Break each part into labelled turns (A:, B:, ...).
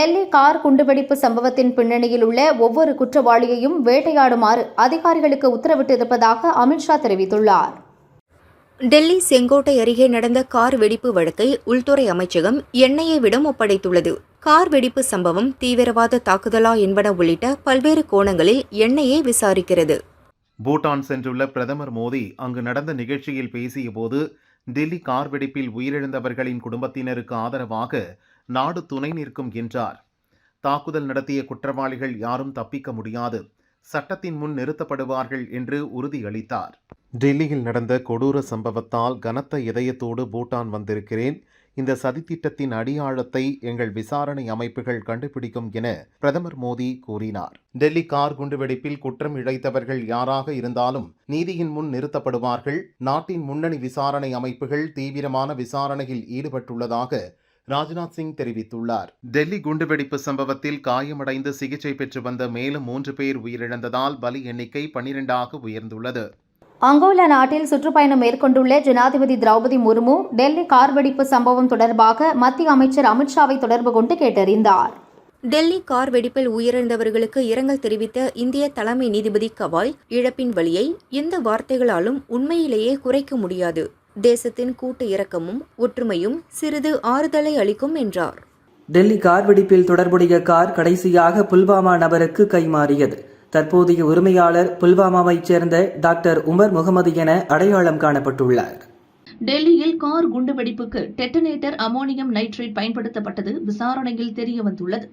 A: Delhi car குண்டுவெடிப்பு சம்பவத்தின் பின்னணியில் உள்ள ஒவ்வொரு குற்றவாளியையும் வேட்டையாடுமாறு அதிகாரிகளுக்கு உத்தரவிட்டிருப்பதாக அமித்ஷா தெரிவித்துள்ளார்.
B: டெல்லி செங்கோட்டை அருகே நடந்த கார் வெடிப்பு வழக்கை உள்துறை அமைச்சகம் என்ஐஏவிடம் ஒப்படைத்துள்ளது. கார் வெடிப்பு சம்பவம் தீவிரவாத தாக்குதலா என்பன உள்ளிட்ட பல்வேறு கோணங்களில் என்ஐஏ விசாரிக்கிறது.
C: பூட்டான் சென்றுள்ள பிரதமர் மோடி அங்கு நடந்த நிகழ்ச்சியில் பேசியபோது டெல்லி கார் வெடிப்பில் உயிரிழந்தவர்களின் குடும்பத்தினருக்கு ஆதரவாக நாடு துணை நிற்கும் என்றார். தாக்குதல் நடத்திய குற்றவாளிகள் யாரும் தப்பிக்க முடியாது. சட்டத்தின் முன் நிறுத்தப்படுவார்கள் என்று உறுதியளித்தார். டெல்லியில் நடந்த கொடூர சம்பவத்தால் கனத்த இதயத்தோடு பூட்டான் வந்திருக்கிறேன். இந்த சதித்திட்டத்தின் அடியாழத்தை எங்கள் விசாரணை அமைப்புகள் கண்டுபிடிக்கும் என பிரதமர் மோடி கூறினார். டெல்லி கார் குண்டுவெடிப்பில் குற்றம் இழைத்தவர்கள் யாராக இருந்தாலும் நீதியின் முன் நிறுத்தப்படுவார்கள். நாட்டின் முன்னணி விசாரணை அமைப்புகள் தீவிரமான விசாரணையில் ஈடுபட்டுள்ளதாக ராஜ்நாத் சிங் தெரிவித்துள்ளார். டெல்லி குண்டுவெடிப்பு சம்பவத்தில் காயமடைந்து சிகிச்சை பெற்று வந்த மேலும் மூன்று பேர் உயிரிழந்ததால் பலி எண்ணிக்கை பனிரெண்டாக உயர்ந்துள்ளது.
A: அங்கோலா நாட்டில் சுற்றுப்பயணம் மேற்கொண்டுள்ள ஜனாதிபதி திரௌபதி முர்மு டெல்லி கார் வெடிப்பு சம்பவம் தொடர்பாக மத்திய அமைச்சர் அமித்ஷாவை தொடர்பு கொண்டு கேட்டறிந்தார்.
B: டெல்லி கார் வெடிப்பில் உயிரிழந்தவர்களுக்கு இரங்கல் தெரிவித்த இந்திய தலைமை நீதிபதி கவாய் இழப்பின் வலியை எந்த வார்த்தைகளாலும் உண்மையிலேயே குறைக்க முடியாது. தேசத்தின் கூட்டு இரக்கமும் ஒற்றுமையும் சிறிது ஆறுதலை அளிக்கும் என்றார்.
D: டெல்லி கார் வெடிப்பில் தொடர்புடைய கார் கடைசியாக புல்வாமா நபருக்கு கைமாறியது தற்போதைய உரிமையாளர் புல்வாமாவைச் சேர்ந்த டாக்டர் உமர் முகமது என அடையாளம் காணப்பட்டுள்ளார்.
E: டெல்லியில் கார் குண்டுவெடிப்புக்கு டெட்டனேட்டர் அமோனியம் நைட்ரேட் பயன்படுத்தப்பட்டது விசாரணையில் தெரியவந்துள்ளது.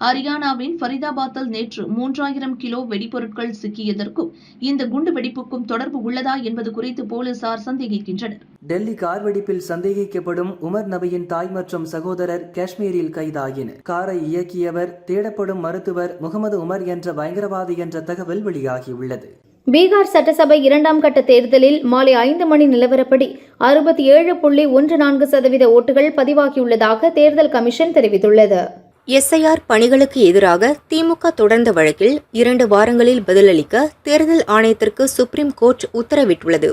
E: ஹரியானாவின் ஃபரிதாபாத்தில் நேற்று மூன்றாயிரம் கிலோ வெடிபொருட்கள் சிக்கியதற்கும் இந்த குண்டு வெடிப்புக்கும் தொடர்பு உள்ளதா என்பது குறித்து போலீசார் சந்தேகிக்கின்றனர்.
D: டெல்லி கார் வெடிப்பில் சந்தேகிக்கப்படும் உமர் நபியின் தாய் மற்றும் சகோதரர் காஷ்மீரில் கைதாகினர். காரை இயக்கியவர் தேடப்படும் மருத்துவர் முகமது உமர் என்ற பயங்கரவாதி என்ற தகவல் வெளியாகியுள்ளது.
A: பீகார் சட்டசபை இரண்டாம் கட்ட தேர்தலில் மாலை ஐந்து மணி நிலவரப்படி அறுபத்தி ஏழு புள்ளி ஒன்று நான்கு சதவீத ஓட்டுகள் பதிவாகியுள்ளதாக தேர்தல் கமிஷன் தெரிவித்துள்ளது.
B: எஸ்ஐஆர் பணிகளுக்கு எதிராக திமுக தொடர்ந்த வழக்கில் இரண்டு வாரங்களில் பதிலளிக்க தேர்தல் ஆணையத்திற்கு சுப்ரீம் கோர்ட் உத்தரவிட்டுள்ளது.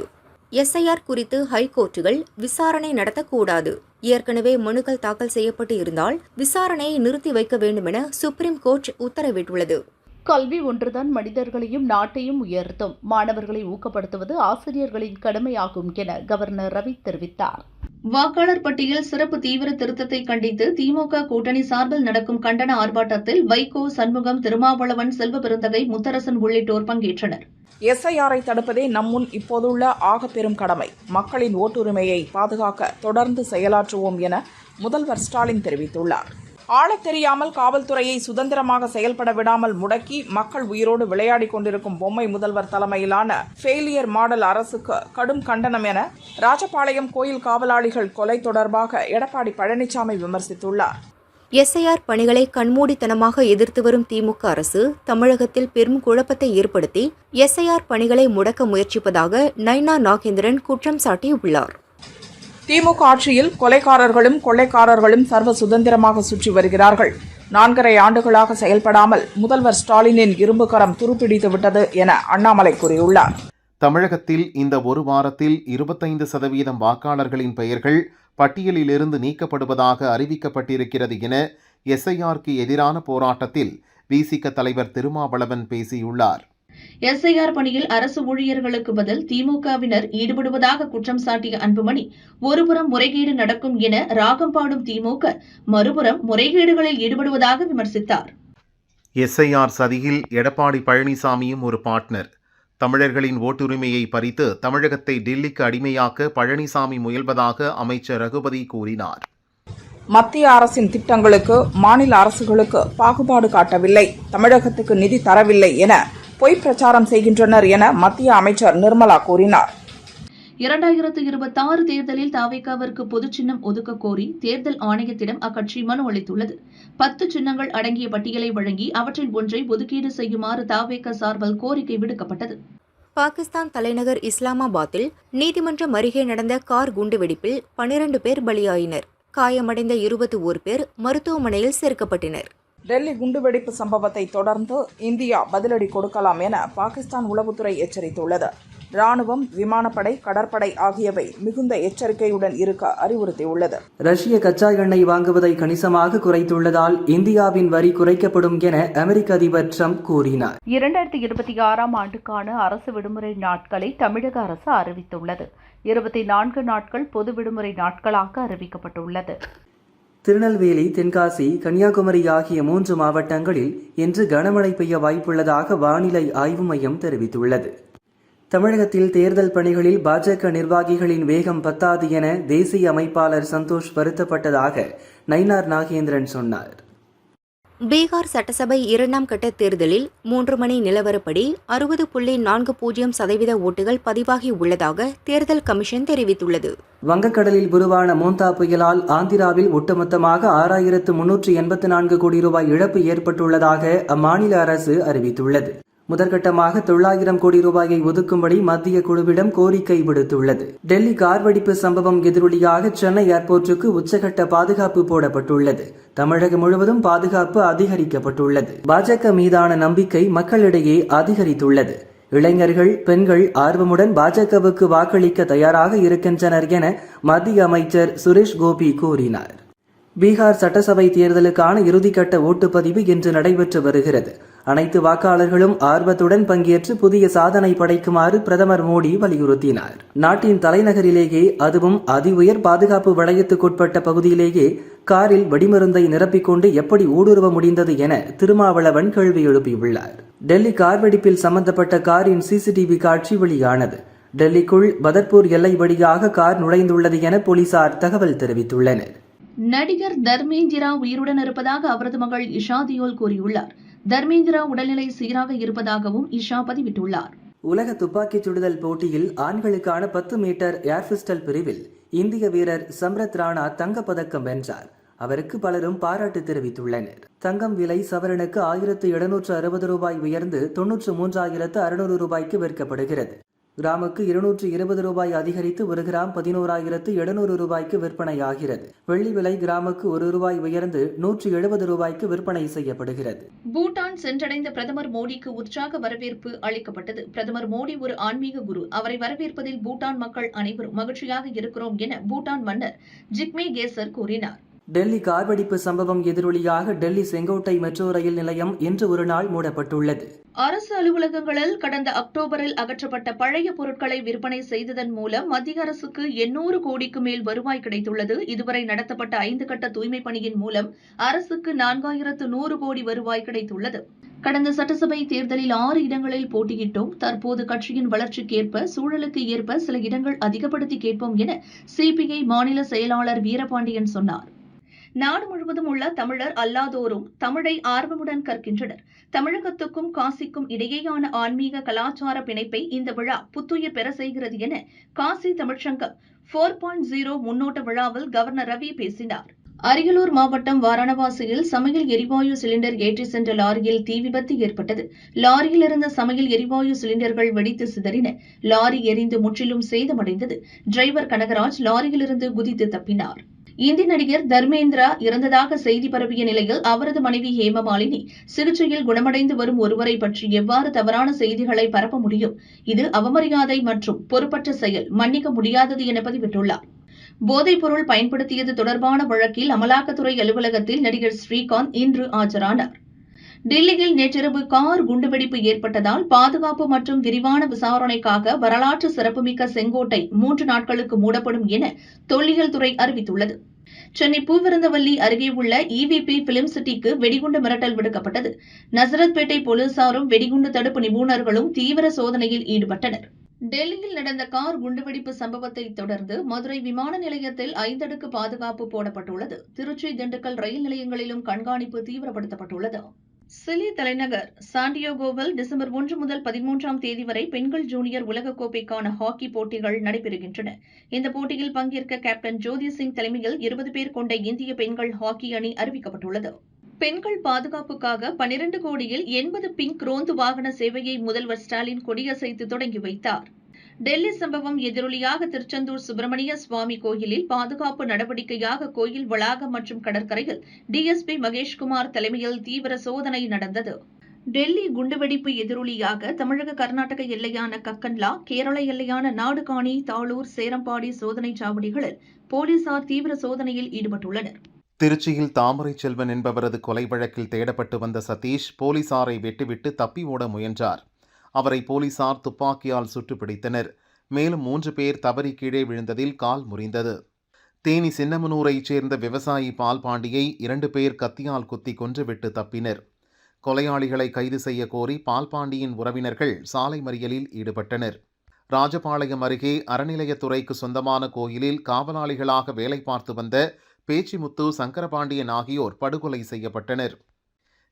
B: எஸ்ஐஆர் குறித்து ஹைகோர்ட்டுகள் விசாரணை நடத்தக்கூடாது. ஏற்கனவே மனுக்கள் தாக்கல் செய்யப்பட்டு இருந்தால் விசாரணையை நிறுத்தி வைக்க வேண்டுமென சுப்ரீம் கோர்ட் உத்தரவிட்டுள்ளது.
F: கல்வி ஒன்றுதான் மனிதர்களையும் நாட்டையும் உயர்த்தும். மாணவர்களை ஊக்கப்படுத்துவது ஆசிரியர்களின் கடமையாகும் என கவர்னர் ரவி தெரிவித்தார்.
E: வாக்காளர் பட்டியல் சிறப்பு தீவிர திருத்தத்தை கண்டித்து திமுக கூட்டணி சார்பில் நடக்கும் கண்டன ஆர்ப்பாட்டத்தில் வைகோ சண்முகம் திருமாவளவன் செல்வ பெருந்தகை முத்தரசன் உள்ளிட்டோர் பங்கேற்றனர்.
G: எஸ்ஐஆரை தடுப்பதே நம்முன் இப்போதுள்ள ஆக பெரும் கடமை. மக்களின் ஓட்டுரிமையை பாதுகாக்க தொடர்ந்து செயலாற்றுவோம் என முதல்வர் ஸ்டாலின் தெரிவித்துள்ளார். ஆளத் தெரியாமல் காவல்துறையை சுதந்திரமாக செயல்பட விடாமல் முடக்கி மக்கள் உயிரோடு விளையாடிக் கொண்டிருக்கும் பொம்மை முதல்வர் தலைமையிலான ஃபெயிலியர் மாடல் அரசுக்கு கடும் கண்டனம் என ராஜபாளையம் கோயில் காவலாளிகள் கொலை தொடர்பாக எடப்பாடி பழனிசாமி விமர்சித்துள்ளார்.
B: எஸ்ஐஆர் பணிகளை கண்மூடித்தனமாக எதிர்த்து வரும் திமுக அரசு தமிழகத்தில் பெரும் குழப்பத்தை ஏற்படுத்தி எஸ்ஐஆர் பணிகளை முடக்க முயற்சிப்பதாக நைனா நாகேந்திரன் குற்றம் சாட்டியுள்ளார்.
G: திமுக ஆட்சியில் கொலைக்காரர்களும் கொள்ளைக்காரர்களும் சர்வ சுதந்திரமாக சுற்றி வருகிறார்கள். நான்கரை ஆண்டுகளாக செயல்படாமல் முதல்வர் ஸ்டாலினின் இரும்பு கரம் துருப்பிடித்து விட்டது என அண்ணாமலை கூறியுள்ளார்.
C: தமிழகத்தில் இந்த ஒரு வாரத்தில் இருபத்தைந்து சதவீதம் வாக்காளர்களின் பெயர்கள் பட்டியலிலிருந்து நீக்கப்படுவதாக அறிவிக்கப்பட்டிருக்கிறது என எஸ்ஐஆருக்கு எதிரான போராட்டத்தில் விசிக தலைவர் திருமாவளவன் பேசியுள்ளார்.
E: எஸ்ஐஆர் பணியில் அரசு ஊழியர்களுக்கு பதில் திமுகவினர் ஈடுபடுவதாக குற்றம் சாட்டிய அன்புமணி ஒருபுறம் முறைகேடு நடக்கும் என ராகம் பாடும் திமுக மறுபுறம் முறைகேடுகளில் ஈடுபடுவதாக விமர்சித்தார்.
C: எஸ்ஐஆர் சதியில் எடப்பாடி பழனிசாமியும் ஒரு பார்ட்னர். தமிழர்களின் ஓட்டுரிமையை பறித்து தமிழகத்தை டெல்லிக்கு அடிமையாக்க பழனிசாமி முயல்வதாக அமைச்சர் ரகுபதி கூறினார்.
G: மத்திய அரசின் திட்டங்களுக்கு மாநில அரசுகளுக்கு பாகுபாடு காட்டவில்லை. தமிழகத்துக்கு நிதி தரவில்லை என பொய் பிரச்சாரம் செய்கின்றனர் என மத்திய அமைச்சர் நிர்மலா கூறினார்.
E: இரண்டாயிரத்து இருபத்தாறு தேர்தலில் தாவேகாவிற்கு பொது சின்னம் ஒதுக்க கோரி தேர்தல் ஆணையத்திடம் அக்கட்சி மனு அளித்துள்ளது. பத்து சின்னங்கள் அடங்கிய பட்டியலை வழங்கி அவற்றில் ஒன்றை ஒதுக்கீடு செய்யுமாறு தாவேக சார்பில் கோரிக்கை விடுக்கப்பட்டது.
B: பாகிஸ்தான் தலைநகர் இஸ்லாமாபாத்தில் நீதிமன்றம் அருகே நடந்த கார் குண்டுவெடிப்பில் பனிரண்டு பேர் பலியாயினர். காயமடைந்த இருபத்தி ஓர் பேர் மருத்துவமனையில் சேர்க்கப்பட்டனர்.
G: டெல்லி குண்டுவெடிப்பு சம்பவத்தை தொடர்ந்து இந்தியா பதிலடி கொடுக்கலாம் என பாகிஸ்தான் உளவுத்துறை எச்சரித்துள்ளது. ராணுவம் விமானப்படை கடற்படை ஆகியவை மிகுந்த எச்சரிக்கையுடன் இருக்க அறிவுறுத்தியுள்ளது.
D: ரஷ்ய கச்சா எண்ணெய் வாங்குவதை கணிசமாக குறைத்துள்ளதால் இந்தியாவின் வரி குறைக்கப்படும் என அமெரிக்க அதிபர் ட்ரம்ப் கூறினார்.
F: இரண்டாயிரத்தி இருபத்தி ஆறாம் ஆண்டுக்கான அரசு விடுமுறை நாட்களை தமிழக அரசு அறிவித்துள்ளது. இருபத்தி நான்கு நாட்கள் பொது விடுமுறை நாட்களாக அறிவிக்கப்பட்டுள்ளது.
D: திருநெல்வேலி தென்காசி கன்னியாகுமரி ஆகிய மூன்று மாவட்டங்களில் இன்று கனமழை பெய்ய வாய்ப்புள்ளதாக வானிலை ஆய்வு மையம் தெரிவித்துள்ளது. தமிழகத்தில் தேர்தல் பணிகளில் பாஜக நிர்வாகிகளின் வேகம் பத்தாது என தேசிய அமைப்பாளர் சந்தோஷ் வருத்தப்பட்டதாக நயினார் நாகேந்திரன் சொன்னார்.
B: பீகார் சட்டசபை இரண்டாம் கட்ட தேர்தலில் மூன்று மணி நிலவரப்படி அறுபது புள்ளி நான்கு பூஜ்ஜியம் சதவீத ஓட்டுகள் பதிவாகி உள்ளதாக தேர்தல் கமிஷன் தெரிவித்துள்ளது.
D: வங்கக்கடலில் உருவான மோந்தா புயலால் ஆந்திராவில் ஒட்டுமொத்தமாக ஆறாயிரத்து முன்னூற்று எண்பத்து நான்கு கோடி ரூபாய் இழப்பு ஏற்பட்டுள்ளதாக அம்மாநில அரசு அறிவித்துள்ளது. முதற்கட்டமாக தொள்ளாயிரம் கோடி ரூபாயை ஒதுக்கும்படி மத்திய குழுவிடம் கோரிக்கை விடுத்துள்ளது. டெல்லி கார் வெடிப்பு சம்பவம் எதிரொலியாக சென்னை ஏர்போர்ட்டுக்கு உச்சகட்ட பாதுகாப்பு போடப்பட்டுள்ளது. தமிழகம் முழுவதும் பாதுகாப்பு அதிகரிக்கப்பட்டுள்ளது. பாஜக மீதான நம்பிக்கை மக்களிடையே அதிகரித்துள்ளது. இளைஞர்கள் பெண்கள் ஆர்வமுடன் பாஜகவுக்கு வாக்களிக்க தயாராக இருக்கின்றனர் என மத்திய அமைச்சர் சுரேஷ் கோபி கூறினார். பீகார் சட்டசபை தேர்தலுக்கான இறுதிக்கட்ட ஓட்டுப்பதிவு இன்று நடைபெற்று வருகிறது. அனைத்து வாக்காளர்களும் ஆர்வத்துடன் பங்கேற்று புதிய சாதனை படைக்குமாறு பிரதமர் மோடி வலியுறுத்தினார். நாட்டின் தலைநகரிலேயே அதுவும் அதி உயர் பாதுகாப்பு வளையத்துக்குட்பட்ட பகுதியிலேயே காரில் வெடிமருந்தை நிரப்பிக்கொண்டு எப்படி ஊடுருவ முடிந்தது என திருமாவளவன் கேள்வி எழுப்பியுள்ளார். டெல்லி கார் வெடிப்பில் சம்பந்தப்பட்ட காரின் சிசிடிவி காட்சி வெளியானது. டெல்லிக்குள் பதர்பூர் எல்லை வழியாக கார் நுழைந்துள்ளது என போலீசார் தகவல் தெரிவித்துள்ளனர்.
E: நடிகர் தர்மேந்திரா உயிருடன் இருப்பதாக அவரது மகள் இஷா தியோல் கூறியுள்ளார். தர்மேந்திரா உடல்நிலை சீராக இருப்பதாகவும் இஷா பதிவிட்டுள்ளார்.
D: உலக துப்பாக்கிச் சுடுதல் போட்டியில் ஆண்களுக்கான பத்து மீட்டர் ஏர் பிஸ்டல் பிரிவில் இந்திய வீரர் சம்ரத் ராணா தங்கப்பதக்கம் வென்றார். அவருக்கு பலரும் பாராட்டு தெரிவித்துள்ளனர். தங்கம் விலை சவரனுக்கு ஆயிரத்து எழுநூற்று அறுபது ரூபாய் உயர்ந்து தொன்னூற்று மூன்றாயிரத்து அறுநூறு ரூபாய்க்கு விற்கப்படுகிறது. கிராமுக்கு இருநூற்று இருபது ரூபாய் அதிகரித்து ஒரு கிராம் பதினோராயிரத்து எழுநூறு ரூபாய்க்கு விற்பனையாகிறது. வெள்ளி விலை கிராமுக்கு ஒரு ரூபாய் உயர்ந்து நூற்று எழுபது ரூபாய்க்கு விற்பனை செய்யப்படுகிறது.
E: பூட்டான் சென்றடைந்த பிரதமர் மோடிக்கு உற்சாக வரவேற்பு அளிக்கப்பட்டது. பிரதமர் மோடி ஒரு ஆன்மீக குரு. அவரை வரவேற்பதில் பூட்டான் மக்கள் அனைவரும் மகிழ்ச்சியாக இருக்கிறோம் என பூட்டான் மன்னர் ஜிக்மே கேசர் கூறினார்.
D: டெல்லி கார் வெடிப்பு சம்பவம் எதிரொலியாக டெல்லி செங்கோட்டை மெட்ரோ ரயில் நிலையம் இன்று ஒரு நாள் மூடப்பட்டுள்ளது.
E: அரசு அலுவலகங்களில் கடந்த அக்டோபரில் அகற்றப்பட்ட பழைய பொருட்களை விற்பனை செய்ததன் மூலம் மத்திய அரசுக்கு எண்ணூறு கோடிக்கு மேல் வருவாய் கிடைத்துள்ளது. இதுவரை நடத்தப்பட்ட ஐந்து கட்ட தூய்மை பணியின் மூலம் அரசுக்கு நான்காயிரத்து நூறு கோடி வருவாய் கிடைத்துள்ளது. கடந்த சட்டசபை தேர்தலில் ஆறு இடங்களில் போட்டியிட்டோம். தற்போது கட்சியின் வளர்ச்சிக்கேற்ப சூழலுக்கு ஏற்ப சில இடங்கள் அதிகப்படுத்தி கேட்போம் என சிபிஐ மாநில செயலாளர் வீரபாண்டியன் சொன்னார். நாடு முழுவதும் உள்ள தமிழர் அல்லாதோரும் தமிழை ஆர்வமுடன் கற்கின்றனர். தமிழகத்துக்கும் காசிக்கும் இடையேயான ஆன்மீக கலாச்சார பிணைப்பை இந்த விழா புத்துயிர் பெற செய்கிறது என காசி தமிழ்ச்சங்கம் போர் பாயிண்ட் ஜீரோ முன்னோட்ட விழாவில் கவர்னர் ரவி பேசினார். அரியலூர் மாவட்டம் வாரணவாசியில் சமையல் எரிவாயு சிலிண்டர் ஏற்றி சென்ற லாரியில் தீ விபத்து ஏற்பட்டது. லாரியில் இருந்த சமையல் எரிவாயு சிலிண்டர்கள் வெடித்து சிதறின. லாரி எரிந்து முற்றிலும் சேதமடைந்தது. டிரைவர் கனகராஜ் லாரியிலிருந்து குதித்து தப்பினார். இந்தி நடிகர் தர்மேந்திரா இறந்ததாக செய்தி பரவிய நிலையில் அவரது மனைவி ஹேமமாலினி சிகிச்சையில் குணமடைந்து வரும் ஒருவரை பற்றி எவ்வாறு தவறான செய்திகளை பரப்ப முடியும்? இது அவமரியாதை மற்றும் பொறுப்பற்ற செயல். மன்னிக்க முடியாதது என பதிவிட்டுள்ளார். போதைப் பொருள் பயன்படுத்தியது தொடர்பான வழக்கில் அமலாக்கத்துறை அலுவலகத்தில் நடிகர் ஸ்ரீகாந்த் இன்று ஆஜரானார். டெல்லியில் நேற்றிரவு கார் குண்டுவெடிப்பு ஏற்பட்டதால் பாதுகாப்பு மற்றும் விரிவான விசாரணைக்காக வரலாற்று சிறப்புமிக்க செங்கோட்டை மூன்று நாட்களுக்கு மூடப்படும் என தொல்லியல் துறை அறிவித்துள்ளது. சென்னை பூவிருந்தவல்லி அருகே உள்ள இவிபி பிலிம் சிட்டிக்கு வெடிகுண்டு மிரட்டல் விடுக்கப்பட்டது. நசரத்பேட்டை போலீசாரும் வெடிகுண்டு தடுப்பு நிபுணர்களும் தீவிர சோதனையில் ஈடுபட்டனர். டெல்லியில் நடந்த கார் குண்டுவெடிப்பு சம்பவத்தை தொடர்ந்து மதுரை விமான நிலையத்தில் ஐந்தடுக்கு பாதுகாப்பு போடப்பட்டுள்ளது. திருச்சி திண்டுக்கல் ரயில் நிலையங்களிலும் கண்காணிப்பு தீவிரப்படுத்தப்பட்டுள்ளது. சிலி தலைநகர் சாண்டியோகோவில் டிசம்பர் ஒன்று முதல் பதிமூன்றாம் தேதி வரை பெண்கள் ஜூனியர் உலகக்கோப்பைக்கான ஹாக்கி போட்டிகள் நடைபெறுகின்றன. இந்த போட்டியில் பங்கேற்க கேப்டன் ஜோதி சிங் தலைமையில் இருபது பேர் கொண்ட இந்திய பெண்கள் ஹாக்கி அணி அறிவிக்கப்பட்டுள்ளது. பெண்கள் பாதுகாப்புக்காக பனிரண்டு கோடியில் எண்பது பிங்க் ரோந்து வாகன சேவையை முதல்வர் ஸ்டாலின் கொடியசைத்து தொடங்கி வைத்தார். டெல்லி சம்பவம் எதிரொலியாக திருச்செந்தூர் சுப்பிரமணிய சுவாமி கோயிலில் பாதுகாப்பு நடவடிக்கையாக கோயில் வளாகம் மற்றும் கடற்கரையில் டிஎஸ்பி மகேஷ்குமார் தலைமையில் தீவிர சோதனை நடந்தது. டெல்லி குண்டுவெடிப்பு எதிரொலியாக தமிழக கர்நாடக எல்லையான கக்கன்லா கேரள எல்லையான நாடுகாணி தாளூர் சேரம்பாடி சோதனை சாவடிகளில் போலீசார் தீவிர சோதனையில் ஈடுபட்டுள்ளனர்.
C: திருச்சியில் தாமரை செல்வன் என்பவரது கொலை வழக்கில் தேடப்பட்டு வந்த சதீஷ் போலீசாரை வெட்டிவிட்டு தப்பி ஓட முயன்றார். அவரை போலீசார் துப்பாக்கியால் சுட்டு பிடித்தனர் மேலும் மூன்று பேர் தவறி கீழே விழுந்ததில் கால் முறிந்தது. தேனி சின்னமனூரைச் சேர்ந்த விவசாயி பால் பாண்டியை இரண்டு பேர் கத்தியால் குத்தி கொன்றுவிட்டு தப்பினர். கொலையாளிகளை கைது செய்ய கோரி பால்பாண்டியின் உறவினர்கள் சாலை மறியலில் ஈடுபட்டனர். ராஜபாளையம் அருகே அறநிலையத்துறைக்கு சொந்தமான கோயிலில் காவலாளிகளாக வேலை பார்த்து வந்த பேச்சிமுத்து சங்கரபாண்டியன் ஆகியோர் படுகொலை செய்யப்பட்டனர்.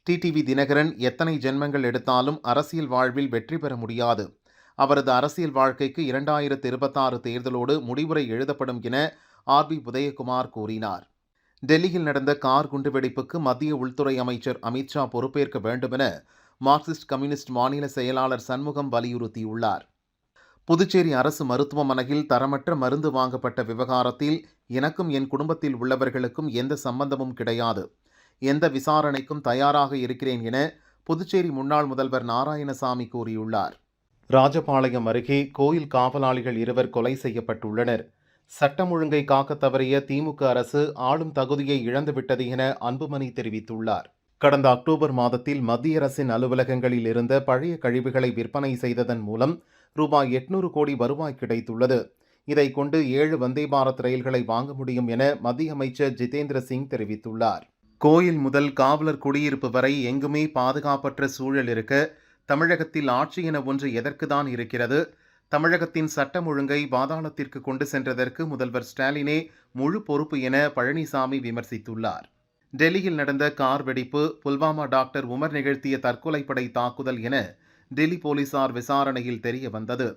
C: டிடிவி தினகரன் எத்தனை ஜென்மங்கள் எடுத்தாலும் அரசியல் வாழ்வில் வெற்றி பெற முடியாது. அவரது அரசியல் வாழ்க்கைக்கு இரண்டாயிரத்து இருபத்தாறு தேர்தலோடு முடிவுரை எழுதப்படும் என ஆர் பி உதயகுமார் கூறினார். டெல்லியில் நடந்த கார் குண்டுவெடிப்புக்கு மத்திய உள்துறை அமைச்சர் அமித்ஷா பொறுப்பேற்க வேண்டுமென மார்க்சிஸ்ட் கம்யூனிஸ்ட் மாநில செயலாளர் சண்முகம் வலியுறுத்தியுள்ளார். புதுச்சேரி அரசு மருத்துவமனையில் தரமற்ற மருந்து வாங்கப்பட்ட விவகாரத்தில் எனக்கும் என் குடும்பத்தில் உள்ளவர்களுக்கும் எந்த சம்பந்தமும் கிடையாது. எந்த விசாரணைக்கும் தயாராக இருக்கிறேன் என புதுச்சேரி முன்னாள் முதல்வர் நாராயணசாமி கூறியுள்ளார். ராஜபாளையம் அருகே கோயில் காவலாளிகள் இருவர் கொலை செய்யப்பட்டுள்ளனர். சட்டம் ஒழுங்கை காக்க தவறிய திமுக அரசு ஆளும் தகுதியை இழந்துவிட்டது என அன்புமணி தெரிவித்துள்ளார். கடந்த அக்டோபர் மாதத்தில் மத்திய அரசின் அலுவலகங்களில் இருந்த பழைய கழிவுகளை விற்பனை செய்ததன் மூலம் ரூபாய் எட்நூறு கோடி வருவாய் கிடைத்துள்ளது. இதை கொண்டு ஏழு வந்தே பாரத் ரயில்களை வாங்க முடியும் என மத்திய அமைச்சர் ஜிதேந்திர சிங் தெரிவித்துள்ளார். கோயில் முதல் காவலர் குடியிருப்பு வரை எங்குமே பாதுகாப்பற்ற சூழல் இருக்க தமிழகத்தில் ஆட்சி என ஒன்று எதற்குதான் இருக்கிறது? தமிழகத்தின் சட்டம் ஒழுங்கை பாதாளத்திற்கு கொண்டு சென்றதற்கு முதல்வர் ஸ்டாலினே முழு பொறுப்பு என பழனிசாமி விமர்சித்துள்ளார். டெல்லியில் நடந்த கார் வெடிப்பு புல்வாமா டாக்டர் உமர் நிகழ்த்திய தற்கொலைப்படை தாக்குதல் என டெல்லி போலீசார் விசாரணையில் தெரிய வந்தது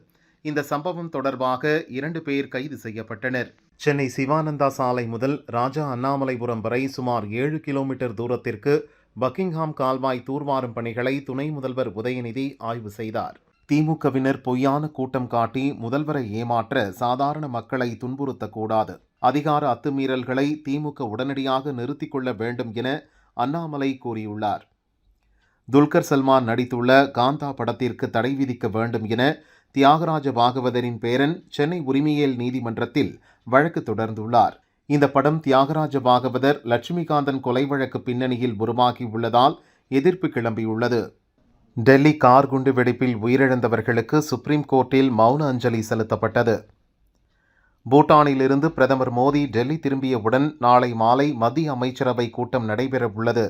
C: இந்த சம்பவம் தொடர்பாக இரண்டு பேர் கைது செய்யப்பட்டனர். சென்னை சிவானந்தா சாலை முதல் ராஜா அண்ணாமலைபுரம் வரை சுமார் ஏழு கிலோமீட்டர் தூரத்திற்கு பக்கிங்ஹாம் கால்வாய் தூர்வாரும் பணிகளை துணை முதல்வர் உதயநிதி ஆய்வு செய்தார். திமுகவினர் பொய்யான கூட்டம் காட்டி முதல்வரை ஏமாற்ற சாதாரண மக்களை துன்புறுத்தக்கூடாது. அதிகார அத்துமீறல்களை திமுக உடனடியாக நிறுத்திக் கொள்ள வேண்டும் என அண்ணாமலை கூறியுள்ளார். துல்கர் சல்மான் நடித்துள்ள காந்தா படத்திற்கு தடை விதிக்க வேண்டும் என தியாகராஜ பாகவதரின் பேரன் சென்னை உரிமையியல் நீதிமன்றத்தில் வழக்கு தொடர்ந்துள்ளார். இந்த படம் தியாகராஜ பாகவதர் லட்சுமிகாந்தன் கொலை வழக்கு பின்னணியில் உருவாகியுள்ளதால் எதிர்ப்பு கிளம்பியுள்ளது. டெல்லி கார் குண்டு வெடிப்பில் உயிரிழந்தவர்களுக்கு சுப்ரீம் கோர்ட்டில் மௌன அஞ்சலி செலுத்தப்பட்டது. பூட்டானிலிருந்து பிரதமர் மோடி டெல்லி திரும்பியவுடன் நாளை மாலை மத்திய அமைச்சரவை கூட்டம் நடைபெற உள்ளது.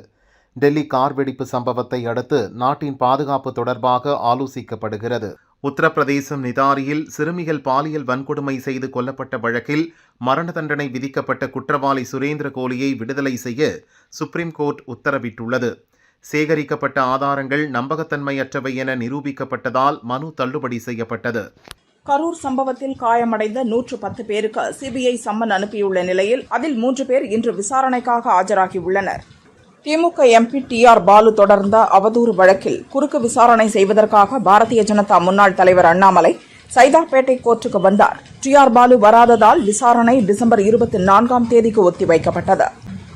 C: டெல்லி கார் வெடிப்பு சம்பவத்தை அடுத்து நாட்டின் பாதுகாப்பு தொடர்பாக ஆலோசிக்கப்படுகிறது. உத்தரப்பிரதேசம் நிதாரியில் சிறுமிகள் பாலியல் வன்கொடுமை செய்து கொல்லப்பட்ட வழக்கில் மரண தண்டனை விதிக்கப்பட்ட குற்றவாளி சுரேந்திர கோலியை விடுதலை செய்ய சுப்ரீம் கோர்ட் உத்தரவிட்டுள்ளது. சேகரிக்கப்பட்ட ஆதாரங்கள் நம்பகத்தன்மையற்றவை என நிரூபிக்கப்பட்டதால் மனு தள்ளுபடி செய்யப்பட்டது.
G: கரூர் சம்பவத்தில் காயமடைந்த நூற்று பத்து பேருக்கு சிபிஐ சம்மன் அனுப்பியுள்ள நிலையில் அதில் மூன்று பேர் இன்று விசாரணைக்காக ஆஜராகியுள்ளனர். DMK MP T R Baalu தொடர்ந்த அவதூறு வழக்கில் குறுக்கு விசாரணை செய்வதற்காக பாரதிய ஜனதா முன்னாள் தலைவர் அண்ணாமலை சைதாப்பேட்டை கோர்ட்டுக்கு வந்தார். டி ஆர் பாலு வராததால் விசாரணை டிசம்பர் இருபத்தி நான்காம் தேதிக்கு ஒத்திவைக்கப்பட்டது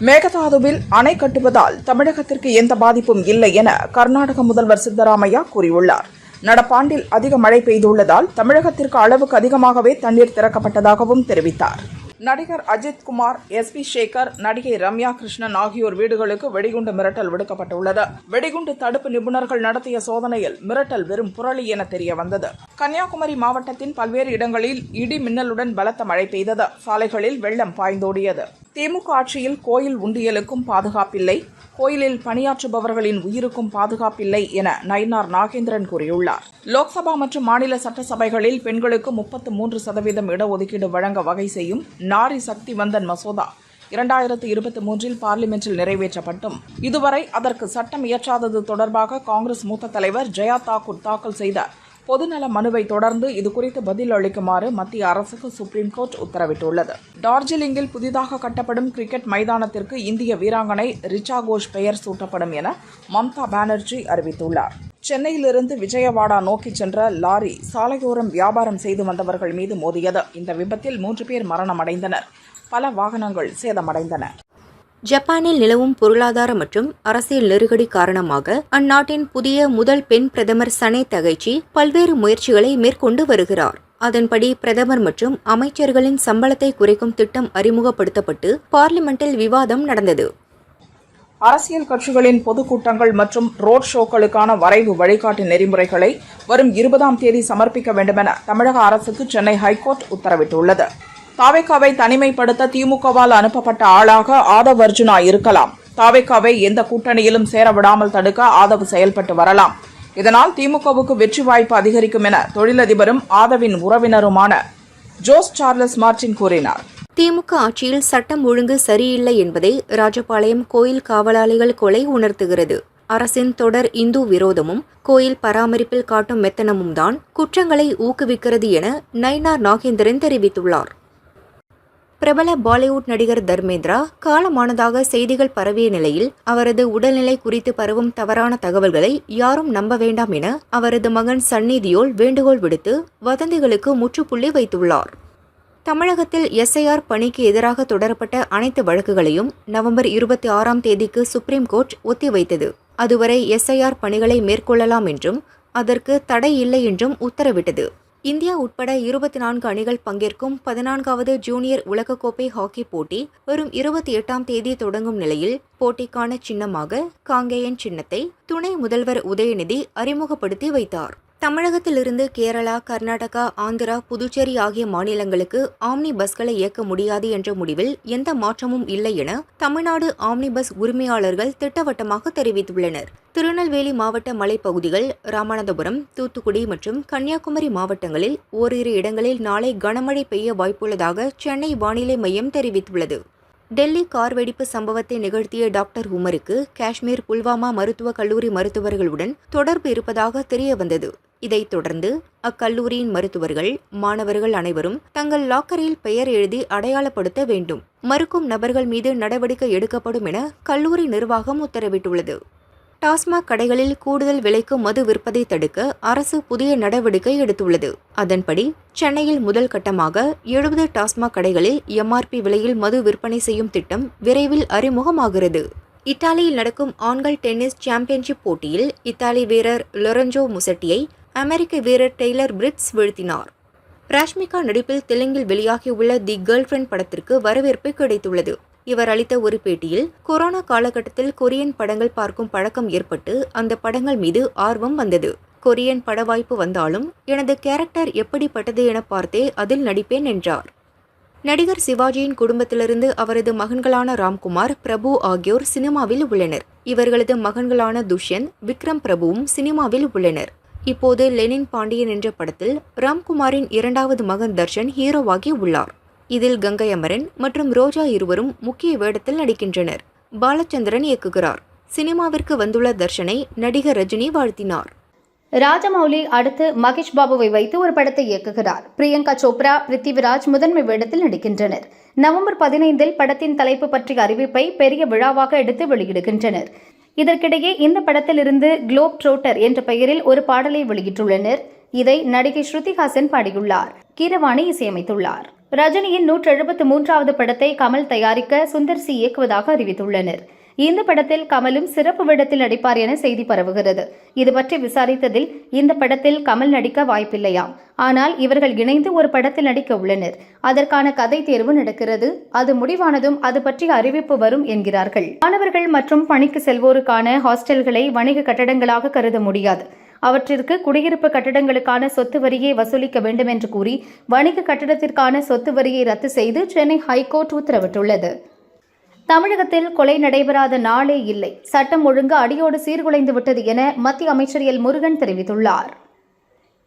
G: மேகதாதுவில் அணை கட்டுவதால் தமிழகத்திற்கு எந்த பாதிப்பும் இல்லை என கர்நாடக முதல்வர் சித்தராமையா கூறியுள்ளார். நடப்பாண்டில் அதிக மழை பெய்துள்ளதால் தமிழகத்திற்கு அளவுக்கு அதிகமாகவே தண்ணீர் திறக்கப்பட்டதாகவும் தெரிவித்தார். நடிகர் அஜித் குமார் எஸ் பி சேகர் நடிகை ரம்யா கிருஷ்ணன் ஆகியோர் வீடுகளுக்கு வெடிகுண்டு மிரட்டல் விடுக்கப்பட்டுள்ளது. வெடிகுண்டு தடுப்பு நிபுணர்கள் நடத்திய சோதனையில் மிரட்டல் வெறும் புரளி என தெரிய வந்தது கன்னியாகுமரி மாவட்டத்தின் பல்வேறு இடங்களில் இடி மின்னலுடன் பலத்த மழை பெய்தது. சாலைகளில் வெள்ளம் பாய்ந்தோடியது. திமுக ஆட்சியில் கோயில் உண்டியலுக்கும் பாதுகாப்பில்லை. கோயிலில் பணியாற்றுபவர்களின் உயிருக்கும் பாதுகாப்பில்லை என நயினார் நாகேந்திரன் கூறியுள்ளார். லோக்சபா மற்றும் மாநில சட்டசபைகளில் பெண்களுக்கு முப்பத்து மூன்று சதவீதம் இடஒதுக்கீடு வழங்க வகை செய்யும் நாரி சக்தி வந்தன் மசோதா இரண்டாயிரத்து இருபத்தி மூன்றில் பார்லிமென்ட்டில் நிறைவேற்றப்பட்டும். இதுவரை அதற்கு சட்டம் இயற்றாதது தொடர்பாக காங்கிரஸ் மூத்த தலைவர் ஜெயா தாக்கூர் தாக்கல் செய்த பொதுநல மனுவை தொடர்ந்து இதுகுறித்து பதில் அளிக்குமாறு மத்திய அரசுக்கு சுப்ரீம் கோர்ட் உத்தரவிட்டுள்ளது. டார்ஜிலிங்கில் புதிதாக கட்டப்படும் கிரிக்கெட் மைதானத்திற்கு இந்திய வீராங்கனை ரிச்சா கோஷ் பெயர் சூட்டப்படும் என மம்தா பானர்ஜி அறிவித்துள்ளார். சென்னையிலிருந்து விஜயவாடா நோக்கி சென்ற லாரி சாலையோரம் வியாபாரம் செய்து வந்தவர்கள் மீது மோதியது. இந்த விபத்தில் மூன்று பேர் மரணமடைந்தனர். பல வாகனங்கள் சேதமடைந்தன.
B: ஜப்பானில் நிலவும் பொருளாதார மற்றும் அரசியல் நெருக்கடி காரணமாக அந்நாட்டின் புதிய முதல் பெண் பிரதமர் சனே தகைச்சி பல்வேறு முயற்சிகளை மேற்கொண்டு வருகிறார். அதன்படி பிரதமர் மற்றும் அமைச்சர்களின் சம்பளத்தை குறைக்கும் திட்டம் அறிமுகப்படுத்தப்பட்டு பார்லிமெண்டில் விவாதம் நடந்தது.
G: அரசியல் கட்சிகளின் பொதுக்கூட்டங்கள் மற்றும் ரோட் ஷோக்களுக்கான வரைவு வழிகாட்டு நெறிமுறைகளை வரும் இருபதாம் தேதி சமர்ப்பிக்க வேண்டுமென தமிழக அரசுக்கு சென்னை ஹைகோர்ட் உத்தரவிட்டுள்ளது. தாவேக்காவை தனிமைப்படுத்த திமுகவால் அனுப்பப்பட்ட ஆளாக ஆதவ் அர்ஜுனா இருக்கலாம். தாவேக்காவை எந்த கூட்டணியிலும் சேர விடாமல் தடுக்க ஆதவ் செயல்பட்டு வரலாம். இதனால் திமுகவுக்கு வெற்றி வாய்ப்பு அதிகரிக்கும் என தொழிலதிபரும் ஆதவின் உறவினருமான ஜோஸ் சார்லஸ் மார்டின் கூறினார்.
B: திமுக ஆட்சியில் சட்டம் ஒழுங்கு சரியில்லை என்பதை ராஜபாளையம் கோயில் காவலாளிகள் கொலை உணர்த்துகிறது. அரசின் தொடர் இந்து விரோதமும் கோயில் பராமரிப்பில் காட்டும் மெத்தனமும் தான் குற்றங்களை ஊக்குவிக்கிறது என நயினார் நாகேந்திரன் தெரிவித்துள்ளார். பிரபல பாலிவுட் நடிகர் தர்மேந்திரா காலமானதாக செய்திகள் பரவிய நிலையில் அவரது உடல்நிலை குறித்து பரவும் தவறான தகவல்களை யாரும் நம்ப வேண்டாம் என அவரது மகன் சன்னி தியோல் வேண்டுகோள் விடுத்து வதந்திகளுக்கு முற்றுப்புள்ளி வைத்துள்ளார். தமிழகத்தில் எஸ்ஐஆர் பணிக்கு எதிராக தொடரப்பட்ட அனைத்து வழக்குகளையும் நவம்பர் இருபத்தி ஆறாம் தேதிக்கு சுப்ரீம் கோர்ட் ஒத்திவைத்தது அதுவரை எஸ்ஐஆர் பணிகளை மேற்கொள்ளலாம் என்றும் அதற்கு தடை இல்லை என்றும் உத்தரவிட்டது. இந்தியா உட்பட இருபத்தி நான்கு அணிகள் பங்கேற்கும் பதினான்காவது ஜூனியர் உலகக்கோப்பை ஹாக்கி போட்டி வரும் இருபத்தி எட்டாம் தேதி தொடங்கும் நிலையில் போட்டிக்கான சின்னமாக காங்கேயன் சின்னத்தை துணை முதல்வர் உதயநிதி அறிமுகப்படுத்தி வைத்தார். தமிழகத்திலிருந்து கேரளா கர்நாடகா ஆந்திரா புதுச்சேரி ஆகிய மாநிலங்களுக்கு ஆம்னி பஸ்களை இயக்க முடியாது என்ற முடிவில் எந்த மாற்றமும் இல்லை என தமிழ்நாடு ஆம்னி பஸ் உரிமையாளர்கள் திட்டவட்டமாக தெரிவித்துள்ளனர். திருநெல்வேலி மாவட்ட மலைப்பகுதிகள் ராமநாதபுரம் தூத்துக்குடி மற்றும் கன்னியாகுமரி மாவட்டங்களில் ஓரிரு இடங்களில் நாளை கனமழை பெய்ய வாய்ப்புள்ளதாக சென்னை வானிலை மையம் தெரிவித்துள்ளது. டெல்லி கார் வெடிப்பு சம்பவத்தை நிகழ்த்திய டாக்டர் உமருக்கு காஷ்மீர் புல்வாமா மருத்துவக் கல்லூரி மருத்துவர்களுடன் தொடர்பு இருப்பதாக தெரியவந்தது. இதைத் தொடர்ந்து அக்கல்லூரியின் மருத்துவர்கள் மாணவர்கள் அனைவரும் தங்கள் லாக்கரில் பெயர் எழுதி அடையாளப்படுத்த வேண்டும். மறுக்கும் நபர்கள் மீது நடவடிக்கை எடுக்கப்படும் என கல்லூரி நிர்வாகம் உத்தரவிட்டுள்ளது. டாஸ்மாக் கடைகளில் கூடுதல் விலைக்கு மது விற்பதை தடுக்க அரசு புதிய நடவடிக்கை எடுத்துள்ளது. அதன்படி சென்னையில் முதல் கட்டமாக எழுபது டாஸ்மாக் கடைகளில் எம்ஆர்பி விலையில் மது விற்பனை செய்யும் திட்டம் விரைவில் அறிமுகமாகிறது. இத்தாலியில் நடக்கும் ஆண்கள் டென்னிஸ் சாம்பியன்ஷிப் போட்டியில் இத்தாலி வீரர் லொரஞ்சோ முசட்டியை அமெரிக்க வீரர் டெய்லர் பிரிட்ஸ் வீழ்த்தினார். ராஷ்மிகா நடிப்பில் தெலுங்கில் வெளியாகியுள்ள தி கேர்ள் ஃப்ரெண்ட் படத்திற்கு வரவேற்பு கிடைத்துள்ளது. இவர் அளித்த ஒரு பேட்டியில் கொரோனா காலகட்டத்தில் கொரியன் படங்கள் பார்க்கும் பழக்கம் ஏற்பட்டு அந்த படங்கள் மீது ஆர்வம் வந்தது. கொரியன் பட வாய்ப்பு வந்தாலும் எனது கேரக்டர் எப்படிப்பட்டது என பார்த்தே அதில் நடிப்பேன் என்றார். நடிகர் சிவாஜியின் குடும்பத்திலிருந்து அவரது மகன்களான ராம்குமார் பிரபு ஆகியோர் சினிமாவில் உள்ளனர். இவர்களது மகன்களான துஷ்யந்த் விக்ரம் பிரபுவும் சினிமாவில் உள்ளனர். இப்போது லெனின் பாண்டியன் என்ற படத்தில் ராம்குமாரின் இரண்டாவது மகன் தர்ஷன் ஹீரோவாகி உள்ளார். இதில் கங்கை அமரன் மற்றும் ரோஜா இருவரும் முக்கிய வேடத்தில் நடிக்கின்றனர். பாலச்சந்திரன் இயக்குகிறார். சினிமாவிற்கு வந்துள்ள தர்ஷனை நடிகர் ரஜினி வாழ்த்தினார்.
A: ராஜமௌலி அடுத்து மகேஷ் பாபுவை வைத்து ஒரு படத்தை இயக்குகிறார். பிரியங்கா சோப்ரா பிருத்திவிராஜ் முதன்மை வேடத்தில் நடிக்கின்றனர். நவம்பர் பதினைந்தில் படத்தின் தலைப்பு பற்றிய அறிவிப்பை பெரிய விழாவாக எடுத்து வெளியிடுகின்றனர். இதற்கிடையே இந்த படத்திலிருந்து குளோப் ட்ரோட்டர் என்ற பெயரில் ஒரு பாடலை வெளியிட்டுள்ளனர். இதை நடிகை ஸ்ருதிஹாசன் பாடியுள்ளார். கீரவாணி இசையமைத்துள்ளார். ரஜினியின் நூற்று எழுபத்து மூன்றாவது படத்தை கமல் தயாரிக்க சுந்தர் சி இயக்குவதாக அறிவித்துள்ளனர். இந்த படத்தில் கமலும் சிறப்பு வேடத்தில் நடிப்பார் என செய்தி பரவுகிறது. இது பற்றி விசாரித்ததில் இந்த படத்தில் கமல் நடிக்க வாய்ப்பில்லையாம் ஆனால் இவர்கள் இணைந்து ஒரு படத்தில் நடிக்க உள்ளனர். அதற்கான கதை தேர்வு நடக்கிறது. அது முடிவானதும் அது பற்றிய அறிவிப்பு வரும் என்கிறார்கள். மாணவர்கள் மற்றும் பணிக்கு செல்வோருக்கான ஹாஸ்டல்களை வணிக கட்டடங்களாக கருத முடியாது. அவற்றிற்கு குடியிருப்பு கட்டடங்களுக்கான சொத்து வரியை வசூலிக்க வேண்டும் என்று கூறி வணிக கட்டடத்திற்கான சொத்து வரியை ரத்து செய்து சென்னை ஹைகோர்ட் உத்தரவிட்டுள்ளது. தமிழகத்தில் கொலை நடைபெறாத நாளே இல்லை. சட்டம் ஒழுங்கு அடியோடு சீர்குலைந்து விட்டது என மத்திய அமைச்சர் எல். முருகன் தெரிவித்துள்ளார்.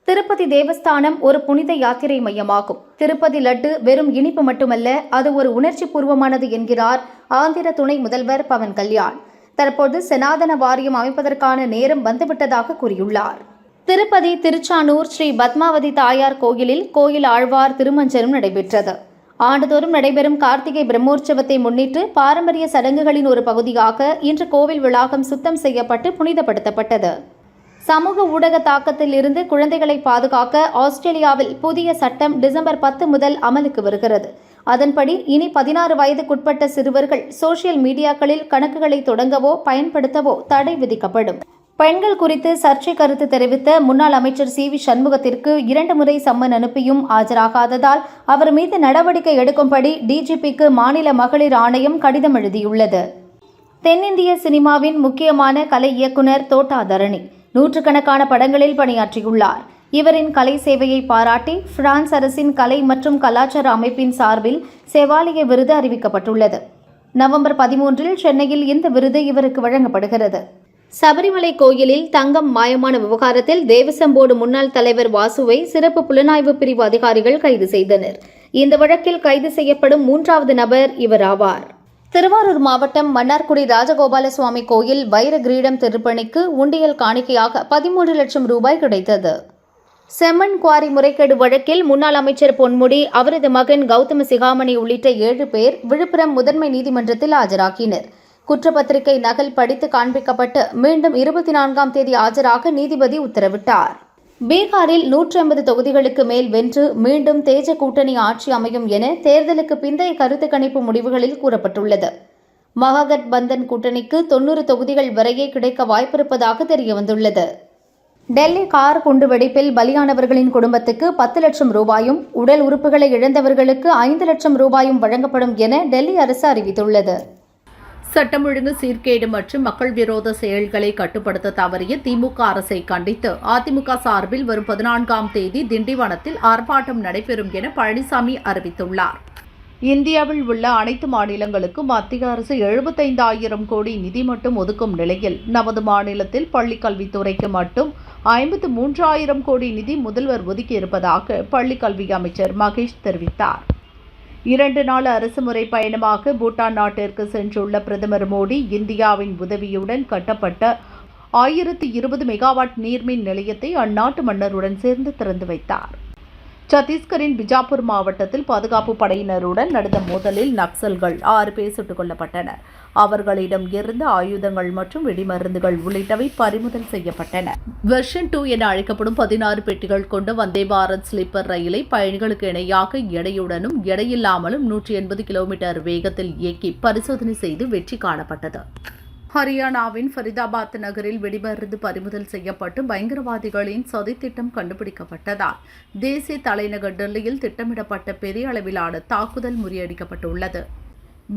A: திருப்பதி தேவஸ்தானம் ஒரு புனித யாத்திரை மையமாகும். திருப்பதி லட்டு வெறும் இனிப்பு மட்டுமல்ல அது ஒரு உணர்ச்சி பூர்வமானது என்கிறார் ஆந்திர துணை முதல்வர் பவன் கல்யாண். தற்போது செனாதன வாரியம் அமைப்பதற்கான நேரம் வந்துவிட்டதாக கூறியுள்ளார். திருப்பதி திருச்சானூர் ஸ்ரீ பத்மாவதி தாயார் கோயிலில் கோயில் ஆழ்வார் திருமஞ்சனம் நடைபெற்றது. ஆண்டுதோறும் நடைபெறும் கார்த்திகை பிரம்மோற்சவத்தை முன்னிட்டு பாரம்பரிய சடங்குகளின் ஒரு பகுதியாக இன்று கோவில் வளாகம் சுத்தம் செய்யப்பட்டு புனிதப்படுத்தப்பட்டது. சமூக ஊடக தாக்கத்தில் இருந்து குழந்தைகளை பாதுகாக்க ஆஸ்திரேலியாவில் புதிய சட்டம் டிசம்பர் பத்து முதல் அமலுக்கு வருகிறது. அதன்படி இனி பதினாறு வயதுக்குட்பட்ட சிறுவர்கள் சோசியல் மீடியாக்களில் கணக்குகளை தொடங்கவோ பயன்படுத்தவோ தடை விதிக்கப்படும். பெண்கள் குறித்து சர்ச்சை கருத்து தெரிவித்த முன்னாள் அமைச்சர் சி வி சண்முகத்திற்கு இரண்டு முறை சம்மன் அனுப்பியும் ஆஜராகாததால் அவர் மீது நடவடிக்கை எடுக்கும்படி டிஜிபிக்கு மாநில மகளிர் ஆணையம் கடிதம் எழுதியுள்ளது. தென்னிந்திய சினிமாவின் முக்கியமான கலை இயக்குனர் தோட்டா தரணி நூற்றுக்கணக்கான படங்களில் பணியாற்றியுள்ளார். இவரின் கலை சேவையை பாராட்டி பிரான்ஸ் அரசின் கலை மற்றும் கலாச்சார அமைப்பின் சார்பில் செவாலிய விருது அறிவிக்கப்பட்டுள்ளது. நவம்பர் பதிமூன்றில் சென்னையில் இந்த விருது இவருக்கு வழங்கப்படுகிறது. சபரிமலை கோயிலில் தங்கம் மாயமான விவகாரத்தில் தேவசம் போர்டு முன்னாள் தலைவர் வாசுவை சிறப்பு புலனாய்வு பிரிவு அதிகாரிகள் கைது செய்தனர். இந்த வழக்கில் கைது செய்யப்படும் மூன்றாவது நபர் இவர் ஆவார். திருவாரூர் மாவட்டம் மன்னார்குடி ராஜகோபால சுவாமி கோயில் வைர கிரீடம் திருப்பணிக்கு உண்டியல் காணிக்கையாக பதிமூன்று லட்சம் ரூபாய் கிடைத்தது. செம்மண் குவாரி முறைகேடு வழக்கில் முன்னாள் அமைச்சர் பொன்முடி அவரது மகன் கௌதம சிகாமணி உள்ளிட்ட ஏழு பேர் விழுப்புரம் முதன்மை நீதிமன்றத்தில் ஆஜராகினர். குற்றப்பத்திரிகை நகல் படித்து காண்பிக்கப்பட்டு மீண்டும் இருபத்தி நான்காம் தேதி ஆஜராக நீதிபதி உத்தரவிட்டார். பீகாரில் நூற்றி ஐம்பது தொகுதிகளுக்கு மேல் வென்று மீண்டும் தேஜ கூட்டணி ஆட்சி அமையும் என தேர்தலுக்கு பிந்தைய கருத்து கணிப்பு முடிவுகளில் கூறப்பட்டுள்ளது. மகாகட் பந்தன் கூட்டணிக்கு தொன்னூறு தொகுதிகள் வரையே கிடைக்க வாய்ப்பிருப்பதாக தெரியவந்துள்ளது. டெல்லி கார் குண்டுவெடிப்பில் பலியானவர்களின் குடும்பத்துக்கு பத்து லட்சம் ரூபாயும் உடல் உறுப்புகளை இழந்தவர்களுக்கு ஐந்து லட்சம் ரூபாயும் வழங்கப்படும் என டெல்லி அரசு அறிவித்துள்ளது.
F: சட்டம் ஒழுங்கு சீர்கேடு மற்றும் மக்கள் விரோத செயல்களை கட்டுப்படுத்த தவறிய திமுக அரசை கண்டித்து அதிமுக சார்பில் வரும் பதினான்காம் தேதி திண்டிவனத்தில் ஆர்ப்பாட்டம் நடைபெறும் என பழனிசாமி அறிவித்துள்ளார். இந்தியாவில் உள்ள அனைத்து மாநிலங்களுக்கும் மத்திய அரசு எழுபத்தைந்தாயிரம் கோடி நிதி மட்டும் ஒதுக்கும் நிலையில் நமது மாநிலத்தில் பள்ளிக் கல்வித்துறைக்கு மட்டும் ஐம்பத்து மூன்றாயிரம் கோடி நிதி முதல்வர் ஒதுக்கியிருப்பதாக பள்ளிக்கல்வி அமைச்சர் மகேஷ் தெரிவித்தார். இரண்டு நாள் அரசுமுறை பயணமாக பூட்டான் நாட்டிற்கு சென்றுள்ள பிரதமர் மோடி இந்தியாவின் உதவியுடன் கட்டப்பட்ட ஆயிரத்தி இருபது மெகாவாட் நீர்மின் நிலையத்தை அந்நாட்டு மன்னருடன் சேர்ந்து திறந்து வைத்தார். சத்தீஸ்கரின் பிஜாப்பூர் மாவட்டத்தில் பாதுகாப்பு படையினருடன் நடந்த மோதலில் நக்சல்கள் ஆறு பேர் சுட்டுக் கொல்லப்பட்டனர். அவர்களிடம் இருந்து ஆயுதங்கள் மற்றும் வெடிமருந்துகள் உள்ளிட்டவை பறிமுதல் செய்யப்பட்டன. வெர்ஷன் டூ என அழைக்கப்படும் பதினாறு பெட்டிகள் கொண்ட வந்தே பாரத் ஸ்லீப்பர் ரயிலை பயணிகளுக்கு இணையாக எடையுடனும் எடையில்லாமலும் நூற்றி எண்பது கிலோமீட்டர் வேகத்தில் இயக்கி பரிசோதனை செய்து வெற்றி காணப்பட்டது. ஹரியானாவின் ஃபரிதாபாத் நகரில் வெடிமருந்து பறிமுதல் செய்யப்பட்டு பயங்கரவாதிகளின் சதித்திட்டம் கண்டுபிடிக்கப்பட்டதால் தேசிய தலைநகர் டெல்லியில் திட்டமிடப்பட்ட பெரிய அளவிலான தாக்குதல் முறியடிக்கப்பட்டுள்ளது.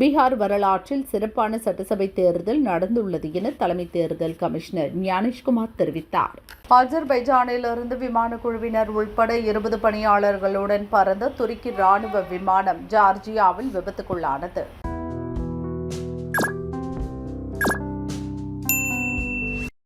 F: பீகார் வரலாற்றில் சிறப்பான சட்டசபை தேர்தல் நடந்துள்ளது என தலைமை தேர்தல் கமிஷனர் ஞானேஷ்குமார் தெரிவித்தார். அஜர்பைஜானிலிருந்து விமான குழுவினர் உள்பட இருபது பணியாளர்களுடன் பறந்த துருக்கி ராணுவ விமானம் ஜார்ஜியாவில் விபத்துக்குள்ளானது.